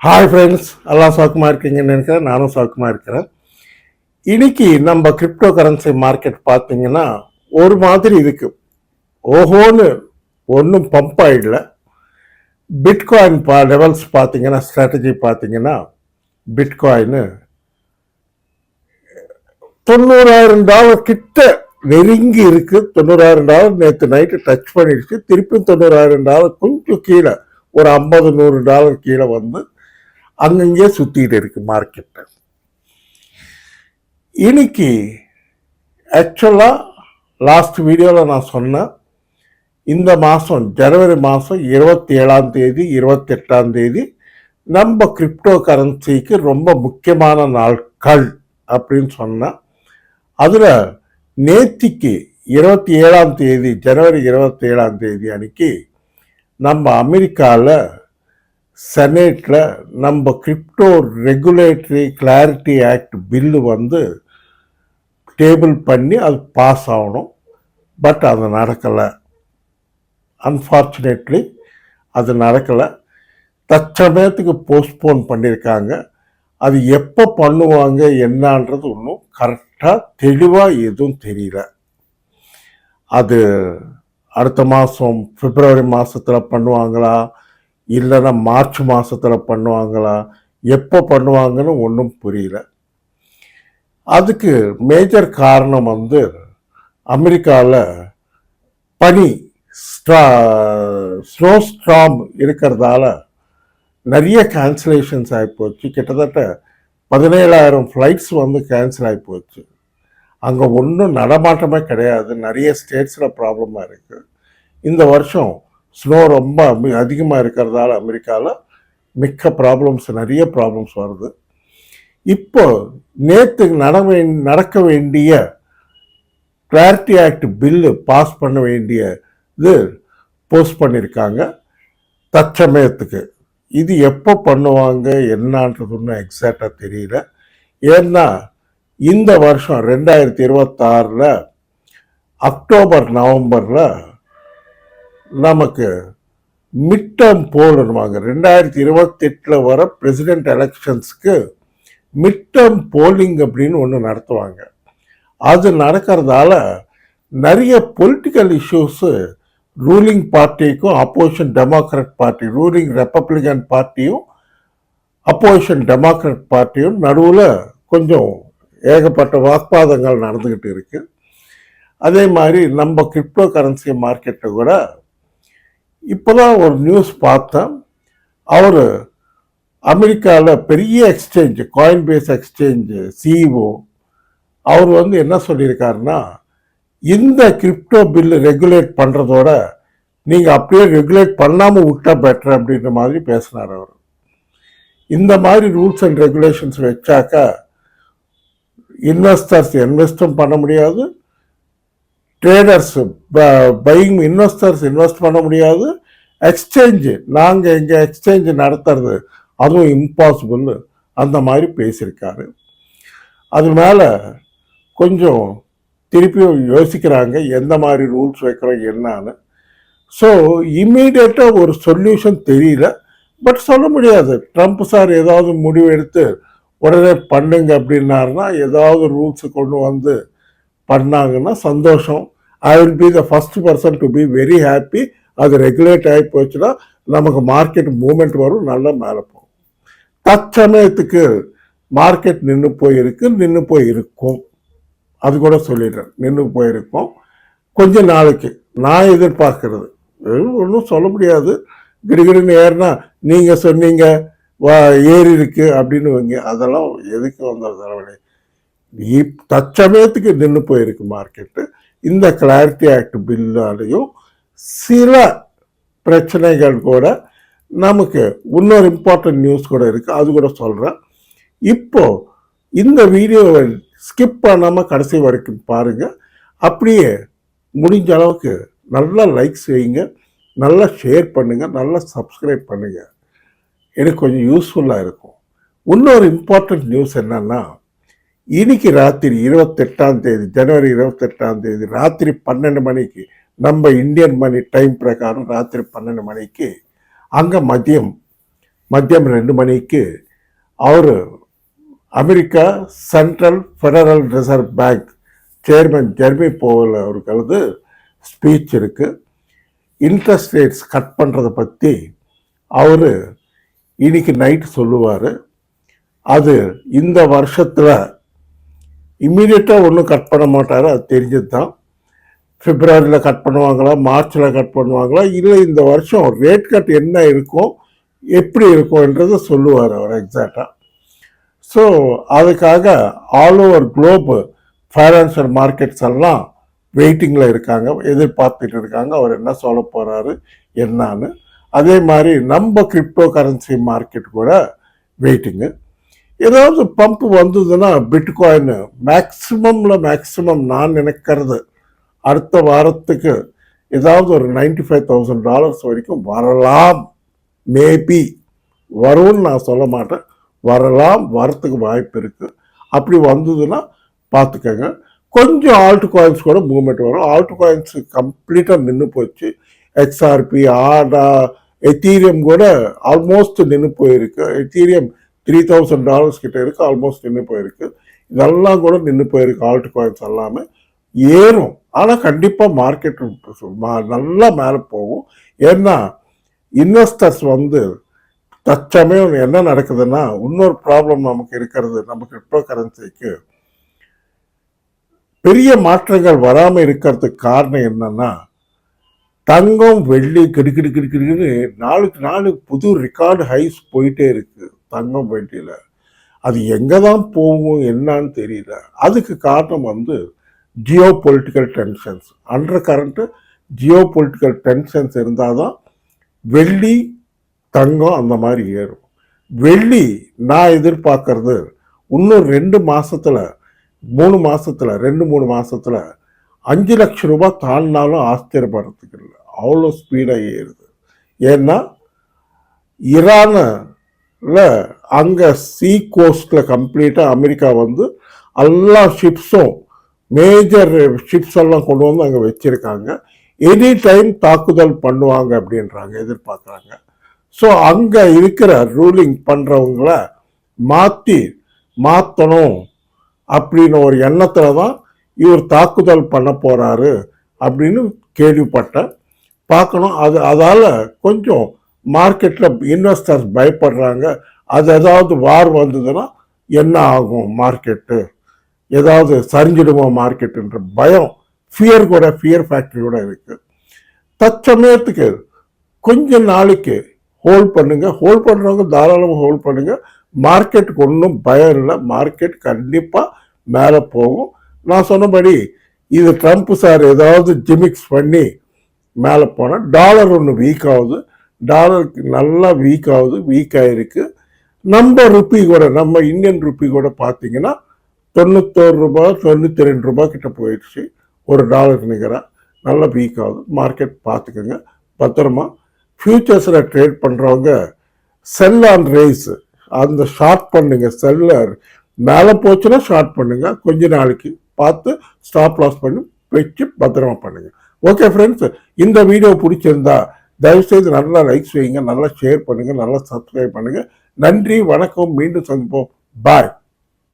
Hi friends எல்லாம் சௌக்கமாக இருக்கீங்கன்னு நினைக்கிறேன். நானும் சௌக்கமாக இருக்கிறேன். இன்னைக்கு நம்ம கிரிப்டோ கரன்சி மார்க்கெட் பார்த்தீங்கன்னா ஒரு மாதிரி இருக்கு. ஓஹோன்னு ஒன்றும் பம்ப் ஆகிடல பிட்காயின் பா லெவல்ஸ் பார்த்தீங்கன்னா ஸ்ட்ராட்டஜி பார்த்தீங்கன்னா பிட்காயின் தொண்ணூறாயிரம் டாலர் கிட்ட நெருங்கி இருக்கு. தொண்ணூறாயிரம் டாலர் நேற்று நைட்டு டச் பண்ணிடுச்சு. திருப்பியும் தொண்ணூறாயிரம் டாலர் கொஞ்சம் கீழே ஒரு ஐம்பது நூறு டாலர் கீழே வந்து அங்கங்கே சுற்றிட்டு இருக்கு மார்க்கெட்டு இன்னைக்கு ஆக்சுவலாக லாஸ்ட் வீடியோவில் நான் சொன்னேன் இந்த மாதம் ஜனவரி மாதம் இருபத்தி ஏழாம் தேதி இருபத்தெட்டாம் தேதி நம்ம கிரிப்டோ கரன்சிக்கு ரொம்ப முக்கியமான நாட்கள் அப்படின்னு சொன்னேன் அதில் நேத்திக்கு இருபத்தி ஏழாம் தேதி ஜனவரி இருபத்தி ஏழாம் தேதி அன்னைக்கு நம்ம அமெரிக்காவில் செனேட்டில் நம்ம crypto regulatory clarity act bill வந்து டேபிள் பண்ணி அது பாஸ் ஆகணும். பட் அது நடக்கலை. அன்ஃபார்ச்சுனேட்லி அது நடக்கலை. தற்சமயத்துக்கு போஸ்ட்போன் பண்ணியிருக்காங்க. அது எப்போ பண்ணுவாங்க என்னான்றது ஒன்றும் கரெக்டாக தெளிவாக எதுவும் தெரியல. அது அடுத்த மாதம் பிப்ரவரி மாதத்தில் பண்ணுவாங்களா? இல்லைன்னா மார்ச் மாதத்தில் பண்ணுவாங்களா? எப்போ பண்ணுவாங்கன்னு ஒன்றும் புரியல. அதுக்கு மேஜர் காரணம் வந்து அமெரிக்காவில் பனி ஸ்ட்ரா ஸ்னோ ஸ்ட்ராம் இருக்கிறதால நிறைய கேன்சலேஷன்ஸ் ஆகிப்போச்சு கிட்டத்தட்ட பதினேழாயிரம் ஃப்ளைட்ஸ் வந்து கேன்சல் ஆகி போச்சு அங்கே ஒன்றும் நடமாட்டமே கிடையாது. நிறைய ஸ்டேட்ஸில் ப்ராப்ளமாக இருக்குது இந்த வருஷம் ஸ்னோ ரொம்ப அதிகமாக இருக்கிறதால அமெரிக்காவில் மிக்க ப்ராப்ளம்ஸ் நிறைய ப்ராப்ளம்ஸ் வருது. இப்போ நேற்று நட நடக்க வேண்டிய கிளாரிட்டி ஆக்ட் பில்லு பாஸ் பண்ண வேண்டிய இது போஸ்ட் பண்ணியிருக்காங்க தற்சமயத்துக்கு. இது எப்போ பண்ணுவாங்க என்னான்றது ஒன்றும் எக்ஸாக்டாக தெரியல. ஏன்னா இந்த வருஷம் ரெண்டாயிரத்தி இருபத்தாறில் அக்டோபர் நவம்பரில் நமக்கு மிட் டேர்ம் போடுவாங்க ரெண்டாயிரத்தி இருபத்தெட்டில் வர பிரசிடென்ட் எலெக்ஷன்ஸ்க்கு மிட் டேர்ம் போலிங் அப்படின்னு ஒன்று நடத்துவாங்க. அது நடக்கிறதால நிறைய political issues ruling பார்ட்டிக்கும் opposition Democrat party ruling Republican பார்ட்டியும் opposition democrat பார்ட்டியும் நடுவில் கொஞ்சம் ஏகப்பட்ட வாக்குவாதங்கள் நடந்துக்கிட்டு இருக்குது அதே மாதிரி நம்ம கிரிப்டோ கரன்சி மார்க்கெட்டை கூட இப்போதான் ஒரு நியூஸ் பார்த்தேன். அவர் அமெரிக்காவில் பெரிய exchange Coinbase exchange CEO அவர் வந்து என்ன சொல்லியிருக்காருன்னா இந்த கிரிப்டோ பில்லு ரெகுலேட் பண்ணுறதோட நீங்கள் அப்படியே ரெகுலேட் பண்ணாமல் விட்டா பெட்டர் அப்படின்ற மாதிரி பேசினார் அவர். இந்த மாதிரி ரூல்ஸ் அண்ட் ரெகுலேஷன்ஸ் வச்சாக்கா இன்வெஸ்டர்ஸ் இன்வெஸ்டும் பண்ண முடியாது. ட்ரேடர்ஸ் பையிங் இன்வெஸ்டர்ஸ் இன்வெஸ்ட் பண்ண முடியாது. எக்ஸ்சேஞ்சு நாங்கள் இங்கே எக்ஸ்சேஞ்சு நடத்துறது அதுவும் இம்பாசிபிள் அந்த மாதிரி பேசியிருக்காரு. அது மேலே கொஞ்சம் திருப்பியும் யோசிக்கிறாங்க எந்த மாதிரி ரூல்ஸ் வைக்கிறோம் என்னன்னு. ஸோ இம்மீடியட்டாக ஒரு சொல்யூஷன் தெரியல. பட் சொல்ல முடியாது. ட்ரம்ப் சார் ஏதாவது முடிவு எடுத்து உடனே பண்ணுங்க அப்படின்னாருன்னா ஏதாவது ரூல்ஸ் கொண்டு வந்து பண்ணாங்கன்னா சந்தோஷம். I will be the first person to be very happy அது ரெகுலேட் ஆகி போச்சுன்னா நமக்கு மார்க்கெட் மூமெண்ட் வரும் நல்லா மேலே போகும். தற்சமயத்துக்கு மார்க்கெட் நின்று போயிருக்கு நின்று போயிருக்கும். அது கூட சொல்லிடுறேன் நின்று போயிருக்கோம். கொஞ்ச நாளைக்கு நான் எதிர்பார்க்கறது. ஒன்றும் சொல்ல முடியாது. கிடுகிடுன்னு ஏறினா நீங்கள் சொன்னீங்க வா ஏறி இருக்கு அப்படின்னு வைங்க. அதெல்லாம் எதுக்கு வந்த தலைவலி? தற்சமயத்துக்கு நின்று போயிருக்கு மார்க்கெட்டு இந்த கிளாரிட்டி ஆக்ட் பில்லாலையும் சில பிரச்சனைகள் கூட நமக்கு இன்னொரு இம்பார்ட்டன்ட் நியூஸ் கூட இருக்குது அது கூட சொல்கிறேன் இப்போது இந்த வீடியோவை ஸ்கிப் பண்ணாமல் கடைசி வரைக்கும் பாருங்கள் அப்படியே முடிஞ்ச அளவுக்கு நல்லா லைக்ஸ் வைங்க. நல்லா ஷேர் பண்ணுங்கள் நல்லா சப்ஸ்கிரைப் பண்ணுங்கள் எனக்கு கொஞ்சம் யூஸ்ஃபுல்லாக இருக்கும். இன்னொரு இம்பார்ட்டண்ட் நியூஸ் என்னென்னா இன்னைக்கு ராத்திரி இருபத்தெட்டாம் தேதி ஜனவரி இருபத்தெட்டாம் தேதி ராத்திரி பன்னெண்டு மணிக்கு நம்ம இந்தியன் மணி டைம் பிரகாரம் ராத்திரி பன்னெண்டு மணிக்கு அங்கே மதியம் மதியம் ரெண்டு மணிக்கு அவர் America central federal reserve bank chairman Jeremy Powell அவர்களது ஸ்பீச் இருக்குது இன்ட்ரெஸ்ட் ரேட்ஸ் கட் பண்ணுறதை பற்றி அவர் இன்னைக்கு நைட் சொல்லுவார். அது இந்த வருஷத்தில் இம்மீடியட்டாக ஒன்றும் கட் பண்ண மாட்டார். அது தெரிஞ்சது தான் பிப்ரவரியில் கட் பண்ணுவாங்களா? மார்ச்சில் கட் பண்ணுவாங்களா? இல்லை இந்த வருஷம் ரேட் கட் என்ன இருக்கும் எப்படி இருக்கும்ன்றதை சொல்லுவார் அவர் எக்ஸாக்டாக ஸோ அதுக்காக all over globe financial markets எல்லாம் வெயிட்டிங்கில் இருக்காங்க. எதிர்பார்த்துட்டு இருக்காங்க. அவர் என்ன சொல்ல போகிறாரு என்னான்னு. அதே மாதிரி நம்ம கிரிப்டோ கரன்சி மார்க்கெட் கூட வெயிட்டிங்கு ஏதாவது பம்ப் வந்ததுன்னா பிட்காயின் மேக்ஸிமம்ல மேக்ஸிமம் நான் நினைக்கிறது அடுத்த வாரத்துக்கு ஏதாவது ஒரு நைன்டி ஃபைவ் தௌசண்ட் டாலர்ஸ் வரைக்கும் வரலாம். மேபி வரும்னு நான் சொல்ல மாட்டேன். வரலாம் வரத்துக்கு வாய்ப்பு இருக்குது அப்படி வந்ததுன்னா பார்த்துக்கங்க. கொஞ்சம் ஆல்ட் காயின்ஸ் கூட மூவ்மெண்ட் வரும். ஆல்ட் காயின்ஸ் கம்ப்ளீட்டாக நின்று போச்சு எக்ஸ்ஆர்பி ஆடா எத்தீரியம் கூட ஆல்மோஸ்ட் நின்று போயிருக்கு. எத்தீரியம் த்ரீ தௌசண்ட் டாலர்ஸ் கிட்ட இருக்கு ஆல்மோஸ்ட் நின்று போயிருக்கு. இதெல்லாம் கூட நின்று போயிருக்கு ஆல்ட் காயின்ஸ் எல்லாமே. ஏறும். ஆனால் கண்டிப்பாக மார்க்கெட் நல்லா மேலே போகும். ஏன்னா இன்வெஸ்டர்ஸ் வந்து தற்சமயம் என்ன நடக்குதுன்னா இன்னொரு ப்ராப்ளம் நமக்கு இருக்கிறது நம்ம கிரிப்டோ கரன்சிக்கு பெரிய மாற்றங்கள் வராமல் இருக்கிறதுக்கு காரணம் என்னன்னா தங்கம் வெள்ளி கிடுக்கிடு கிடுக்கிடுன்னு நாளுக்கு நாள் புது ரெக்கார்டு ஹைஸ் போயிட்டே இருக்குது தங்கம் வெள்ளியில் அது எங்கே தான் போகும் என்னான்னு தெரியல. அதுக்கு காரணம் வந்து geopolitical tensions under current geopolitical tensions இருந்தால் தான் வெள்ளி தங்கம் அந்த மாதிரி ஏறும். வெள்ளி நான் எதிர்பார்க்கறது இன்னும் ரெண்டு மாதத்தில் மூணு மாதத்தில் ரெண்டு மூணு மாதத்தில் அஞ்சு லட்சம் ரூபாய் தாண்டினாலும் ஆச்சரியப்படுறதுக்கு இல்லை அவ்வளோ ஸ்பீடாக ஏறுது. ஏன்னா ஈரானில் அங்கே சீ கோஸ்ட்டில் கம்ப்ளீட்டாக அமெரிக்கா வந்து எல்லா ஷிப்ஸும் மேஜர் ஷிப்ஸ் எல்லாம் கொண்டு வந்து அங்கே வச்சுருக்காங்க. எனி டைம் தாக்குதல் பண்ணுவாங்க அப்படின்றாங்க எதிர்பார்க்குறாங்க. ஸோ அங்கே இருக்கிற ரூலிங் பண்ணுறவங்கள மாற்றி மாற்றணும் அப்படின்னு ஒரு எண்ணத்தில் தான் இவர் தாக்குதல் பண்ண போகிறாரு அப்படின்னு கேள்விப்பட்டேன். பார்க்கணும். அது அதால் கொஞ்சம் மார்க்கெட்டில் இன்வெஸ்டர்ஸ் பயப்படுறாங்க. அது ஏதாவது வார் வந்ததுன்னா என்ன ஆகும் மார்க்கெட்டு ஏதாவது சரிஞ்சிடுமா மார்க்கெட்டுன்ற பயம் ஃபியர் கூட ஃபியர் ஃபேக்டரி கூட இருக்குது தற்சமயத்துக்கு கொஞ்ச நாளைக்கு ஹோல்ட் பண்ணுங்கள் ஹோல்ட் பண்ணுறவங்க தாராளமாக ஹோல்ட் பண்ணுங்கள் மார்க்கெட்டுக்கு ஒன்றும் பயம் இல்லை. மார்க்கெட் கண்டிப்பாக மேலே போகும். நான் சொன்னபடி இது ட்ரம்ப் சார் ஏதாவது ஜிமிக்ஸ் பண்ணி மேலே போனால் டாலர் ஒன்று வீக் ஆகுது. டாலருக்கு நல்லா வீக் ஆகுது வீக் ஆகிருக்கு நம்ம ருப்பி கூட நம்ம இந்தியன் ருப்பி கூட பார்த்தீங்கன்னா தொண்ணூத்தோரு ரூபாய் தொண்ணூற்றி ரெண்டு ரூபாய் கிட்ட போயிடுச்சு. ஒரு டாலருக்கு நிகராக நல்லா வீக் ஆகுது. மார்க்கெட் பார்த்துக்கோங்க பத்திரமா ஃபியூச்சர்ஸில் ட்ரேட் பண்ணுறவங்க செல் ஆன் ரேஸ் அந்த ஷார்ட் பண்ணுங்க. செல்லர் மேலே போச்சுன்னா ஷார்ட் பண்ணுங்க. கொஞ்ச நாளைக்கு பார்த்து ஸ்டாப் லாஸ் பண்ணி வச்சு பத்திரமா பண்ணுங்க. ஓகே ஃப்ரெண்ட்ஸ் இந்த வீடியோ பிடிச்சிருந்தா தயவுசெய்து நல்லா லைக்ஸ் வைங்க நல்லா ஷேர் பண்ணுங்கள் நல்லா சப்ஸ்கிரைப் பண்ணுங்கள் நன்றி வணக்கம் மீண்டும் சந்திப்போம். பாய்